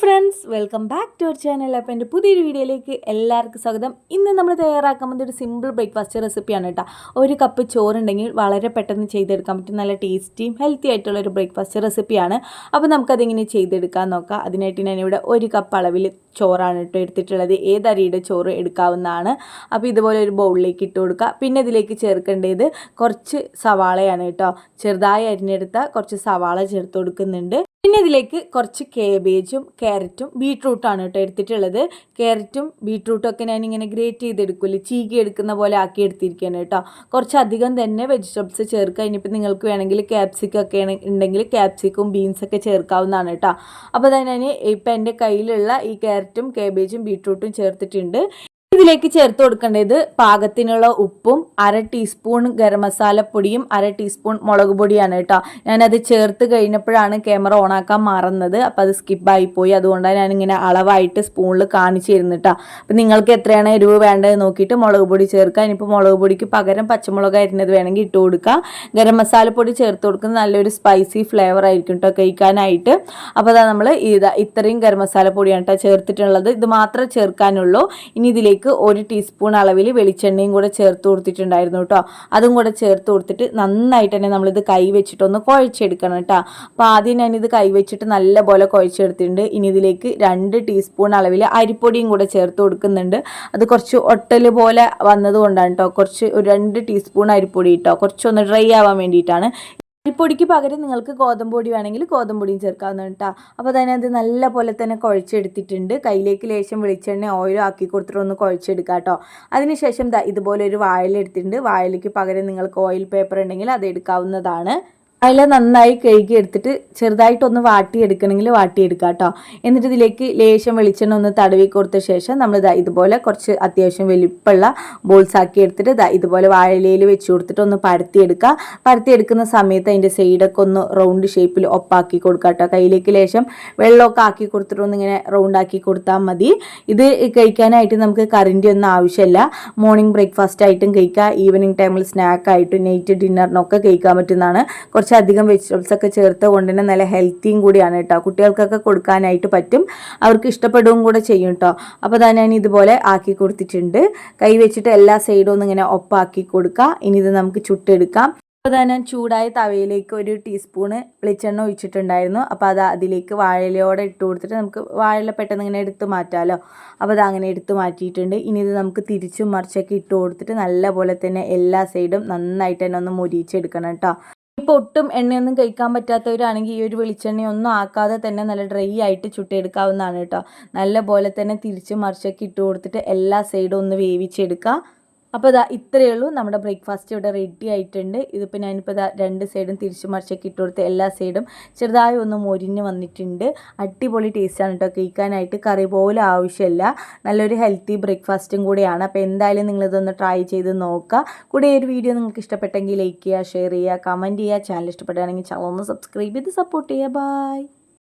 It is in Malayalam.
Friends welcome back to our channel അപ്പോൾ എന്റെ പുതിയൊരു വീഡിയോയിലേക്ക് എല്ലാവർക്കും സ്വാഗതം. ഇന്ന് നമ്മൾ തയ്യാറാക്കാൻ പോകുന്ന ഒരു സിമ്പിൾ ബ്രേക്ക്ഫാസ്റ്റ് റെസിപ്പിയാണ് കേട്ടോ ഒരു കപ്പ് ചോറുണ്ടെങ്കിൽ വളരെ പെട്ടെന്ന് ചെയ്തെടുക്കാൻ പറ്റും നല്ല ടേസ്റ്റിയും ഹെൽത്തി ആയിട്ടുള്ള ഒരു ബ്രേക്ക്ഫാസ്റ്റ് റെസിപ്പിയാണ് അപ്പോൾ നമുക്കതെങ്ങനെ ചെയ്തെടുക്കാൻ നോക്കാം. അതിനായിട്ട് ഇവിടെ ഒരു കപ്പ് അളവിൽ ചോറാണ് കേട്ടോ എടുത്തിട്ടുള്ളത്. ഏതരിയുടെ ചോറ് എടുക്കാവുന്നതാണ്. അപ്പോൾ ഇതുപോലെ ഒരു ബൗളിലേക്ക് ഇട്ട് കൊടുക്കുക പിന്നെ ഇതിലേക്ക് ചേർക്കേണ്ടത് കുറച്ച് സവാളയാണ് കേട്ടോ ചെറുതായി അരിഞ്ഞെടുത്ത കുറച്ച് സവാള ചേർത്ത് കൊടുക്കുന്നുണ്ട്. പിന്നെ ഇതിലേക്ക് കുറച്ച് കേബേജും ക്യാരറ്റും ബീട്രൂട്ടാണ് കേട്ടോ എടുത്തിട്ടുള്ളത്. ക്യാരറ്റും ബീട്രൂട്ടും ഒക്കെ ഞാൻ ഇങ്ങനെ ഗ്രേറ്റ് ചെയ്തെടുക്കില്ലേ ചീകി എടുക്കുന്ന പോലെ ആക്കി എടുത്തിരിക്കുകയാണ് കേട്ടോ. കുറച്ചധികം തന്നെ വെജിറ്റബിൾസ് ചേർക്കുക. ഇനിയിപ്പോൾ നിങ്ങൾക്ക് വേണമെങ്കിൽ ക്യാപ്സിക്കം ഒക്കെ ഉണ്ടെങ്കിൽ ക്യാപ്സിക്കും ബീൻസൊക്കെ ചേർക്കാവുന്നതാണ് കേട്ടോ. അപ്പോൾ തന്നെ ഞാൻ ഇപ്പം എന്റെ കയ്യിലുള്ള ഈ ക്യാരറ്റും കേബേജും ബീട്രൂട്ടും ചേർത്തിട്ടുണ്ട്. ഇതിലേക്ക് ചേർത്ത് കൊടുക്കേണ്ടത് പാകത്തിനുള്ള ഉപ്പും അര ടീസ്പൂൺ ഗരം മസാലപ്പൊടിയും അര ടീസ്പൂൺ മുളക് പൊടിയാണ് കേട്ടോ. ഞാനത് ചേർത്ത് കഴിഞ്ഞപ്പോഴാണ് ക്യാമറ ഓണാക്കാൻ മറന്നത്. അപ്പം അത് സ്കിപ്പായി പോയി അതുകൊണ്ടാണ് ഞാനിങ്ങനെ അളവായിട്ട് സ്പൂണിൽ കാണിച്ചു തരുന്നത് കേട്ടോ. അപ്പം നിങ്ങൾക്ക് എത്രയാണ് എരിവ് വേണ്ടത് നോക്കിയിട്ട് മുളക് പൊടി ചേർക്കുക. ഇനിയിപ്പോൾ മുളക് പൊടിക്ക് പകരം പച്ചമുളക് അരിഞ്ഞത് വേണമെങ്കിൽ ഇട്ട് കൊടുക്കുക. ഗരം മസാലപ്പൊടി ചേർത്ത് കൊടുക്കുന്നത് നല്ലൊരു സ്പൈസി ഫ്ലേവർ ആയിരിക്കും കേട്ടോ കഴിക്കാനായിട്ട്. അപ്പോൾ അതാ നമ്മൾ ഇതാ ഇത്രയും ഗരം മസാലപ്പൊടിയാണ് കേട്ടോ ചേർത്തിട്ടുള്ളത്. ഇത് മാത്രമേ ചേർക്കാനുള്ളൂ. ഇനി ഇതിലേക്ക് ഒരു ടീസ്പൂൺ അളവിൽ വെളിച്ചെണ്ണയും കൂടെ ചേർത്ത് കൊടുത്തിട്ടുണ്ടായിരുന്നു കേട്ടോ. അതും കൂടെ ചേർത്ത് കൊടുത്തിട്ട് നന്നായിട്ട് തന്നെ നമ്മളിത് കൈ വെച്ചിട്ടൊന്ന് കുഴച്ചെടുക്കണം കേട്ടോ. അപ്പോൾ ആദ്യം ഞാനിത് കൈ വെച്ചിട്ട് നല്ലപോലെ കുഴച്ചെടുത്തിട്ടുണ്ട്. ഇനി ഇതിലേക്ക് രണ്ട് ടീസ്പൂൺ അളവിൽ അരിപ്പൊടിയും കൂടെ ചേർത്ത് കൊടുക്കുന്നുണ്ട്. അത് കുറച്ച് ഒട്ടൽ പോലെ വന്നതുകൊണ്ടാണ് കേട്ടോ. കുറച്ച് ഒരു രണ്ട് ടീസ്പൂൺ അരിപ്പൊടി കേട്ടോ കുറച്ചൊന്ന് ഡ്രൈ ആവാൻ വേണ്ടിയിട്ടാണ്. അരിപ്പൊടിക്ക് പകരം നിങ്ങൾക്ക് ഗോതമ്പ് പൊടി വേണമെങ്കിൽ ഗോതമ്പ് പൊടിയും ചേർക്കാവുന്നതാണ് കേട്ടോ. അപ്പോൾ തന്നെ അത് നല്ല പോലെ തന്നെ കുഴച്ചെടുത്തിട്ടുണ്ട്. കയ്യിലേക്ക് ലേശം വെളിച്ചെണ്ണ ഓയിലും ആക്കി കൊടുത്തിട്ട് ഒന്ന് കുഴച്ചെടുക്കുക കേട്ടോ. അതിനുശേഷം ഇതുപോലെ ഒരു വാഴയില എടുത്തിട്ടുണ്ട്. വാഴയിലേക്ക് പകരം നിങ്ങൾക്ക് ഓയിൽ പേപ്പർ ഉണ്ടെങ്കിൽ അത് എടുക്കാവുന്നതാണ്. അതിൽ നന്നായി കഴുകി എടുത്തിട്ട് ചെറുതായിട്ടൊന്ന് വാട്ടിയെടുക്കണമെങ്കിൽ വാട്ടിയെടുക്കുക കേട്ടോ എന്നിട്ട് ഇതിലേക്ക് ലേശം വെളിച്ചെണ്ണ ഒന്ന് തടവി കൊടുത്ത ശേഷം നമ്മൾ ഇതാ ഇതുപോലെ കുറച്ച് അത്യാവശ്യം വലിപ്പമുള്ള ബോൾസ് ആക്കി എടുത്തിട്ട് ഇതാ ഇതുപോലെ വാഴയിലയിൽ വെച്ച് കൊടുത്തിട്ട് ഒന്ന് പരത്തിയെടുക്കുക പരത്തിയെടുക്കുന്ന സമയത്ത് അതിന്റെ സൈഡൊക്കെ ഒന്ന് റൗണ്ട് ഷേപ്പിൽ ഒപ്പാക്കി കൊടുക്കുക കേട്ടോ കയ്യിലേക്ക് ലേശം വെള്ളമൊക്കെ ആക്കി കൊടുത്തിട്ട് ഒന്ന് ഇങ്ങനെ റൗണ്ട് ആക്കി കൊടുത്താൽ മതി. ഇത് കഴിക്കാനായിട്ട് നമുക്ക് കറിന്റെ ഒന്നും ആവശ്യമില്ല. മോർണിംഗ് ബ്രേക്ക്ഫാസ്റ്റ് ആയിട്ടും കഴിക്കുക ഈവനിങ് ടൈമിൽ സ്നാക്കായിട്ടും നൈറ്റ് ഡിന്നറിനൊക്കെ കഴിക്കാൻ പറ്റുന്നതാണ്. കുറച്ചധികം വെജിറ്റബിൾസ് ഒക്കെ ചേർത്ത് കൊണ്ട് തന്നെ നല്ല ഹെൽത്തിയും കൂടിയാണ് കേട്ടോ കുട്ടികൾക്കൊക്കെ കൊടുക്കാനായിട്ട് പറ്റും. അവർക്ക് ഇഷ്ടപ്പെടുകയും കൂടെ ചെയ്യും കേട്ടോ അപ്പോൾ തന്നെ ഞാൻ ഇതുപോലെ ആക്കി കൊടുത്തിട്ടുണ്ട്. കൈ വെച്ചിട്ട് എല്ലാ സൈഡും ഒന്ന് ഇങ്ങനെ ഒപ്പാക്കി കൊടുക്കുക ഇനി ഇത് നമുക്ക് ചുട്ടെടുക്കാം. അപ്പോൾ ഞാൻ ചൂടായ തവയിലേക്ക് ഒരു ടീസ്പൂണ് വെളിച്ചെണ്ണ ഒഴിച്ചിട്ടുണ്ടായിരുന്നു. അപ്പോൾ അത് അതിലേക്ക് വാഴയിലയോടെ ഇട്ട് കൊടുത്തിട്ട് നമുക്ക് വാഴയില പെട്ടെന്ന് ഇങ്ങനെ എടുത്ത് മാറ്റാമല്ലോ അപ്പോൾ അത് അങ്ങനെ എടുത്ത് മാറ്റിയിട്ടുണ്ട്. ഇനി ഇത് നമുക്ക് തിരിച്ചും മറിച്ചൊക്കെ ഇട്ട് കൊടുത്തിട്ട് നല്ല പോലെ തന്നെ എല്ലാ സൈഡും നന്നായിട്ട് തന്നെ ഒന്ന് മുരിച്ചെടുക്കണം കേട്ടോ ഇപ്പോൾ ഒട്ടും എണ്ണയൊന്നും കഴിക്കാൻ പറ്റാത്തവരാണെങ്കിൽ ഈ ഒരു വെളിച്ചെണ്ണയൊന്നും ആക്കാതെ തന്നെ നല്ല ഡ്രൈ ആയിട്ട് ചുട്ടെടുക്കാവുന്നതാണ് കേട്ടോ. നല്ല പോലെ തന്നെ തിരിച്ച് മറിച്ചൊക്കെ ഇട്ട് കൊടുത്തിട്ട് എല്ലാ സൈഡും ഒന്ന് വേവിച്ചെടുക്കുക അപ്പോൾ ഇതാ ഇത്രയേ ഉള്ളൂ. നമ്മുടെ ബ്രേക്ക്ഫാസ്റ്റ് ഇവിടെ റെഡി ആയിട്ടുണ്ട്. ഇതിപ്പോൾ ഞാനിപ്പോൾ രണ്ട് സൈഡും തിരിച്ചു മറിച്ചൊക്കെ ഇട്ട് കൊടുത്ത് എല്ലാ സൈഡും ചെറുതായി ഒന്ന് മൊരിഞ്ഞ് വന്നിട്ടുണ്ട്. അടിപൊളി ടേസ്റ്റാണ് കേട്ടോ കഴിക്കാനായിട്ട്. കറി പോലും ആവശ്യമില്ല. നല്ലൊരു ഹെൽത്തി ബ്രേക്ക്ഫാസ്റ്റും കൂടിയാണ്. അപ്പോൾ എന്തായാലും നിങ്ങളിതൊന്ന് ട്രൈ ചെയ്ത് നോക്കുക. കൂടെ ഒരു വീഡിയോ നിങ്ങൾക്ക് ഇഷ്ടപ്പെട്ടെങ്കിൽ ലൈക്ക് ചെയ്യുക ഷെയർ ചെയ്യുക കമന്റ് ചെയ്യുക. ചാനൽ ഇഷ്ടപ്പെടുകയാണെങ്കിൽ ചാനൽ ഒന്ന് സബ്സ്ക്രൈബ് ചെയ്ത് സപ്പോർട്ട് ചെയ്യുക. ബൈ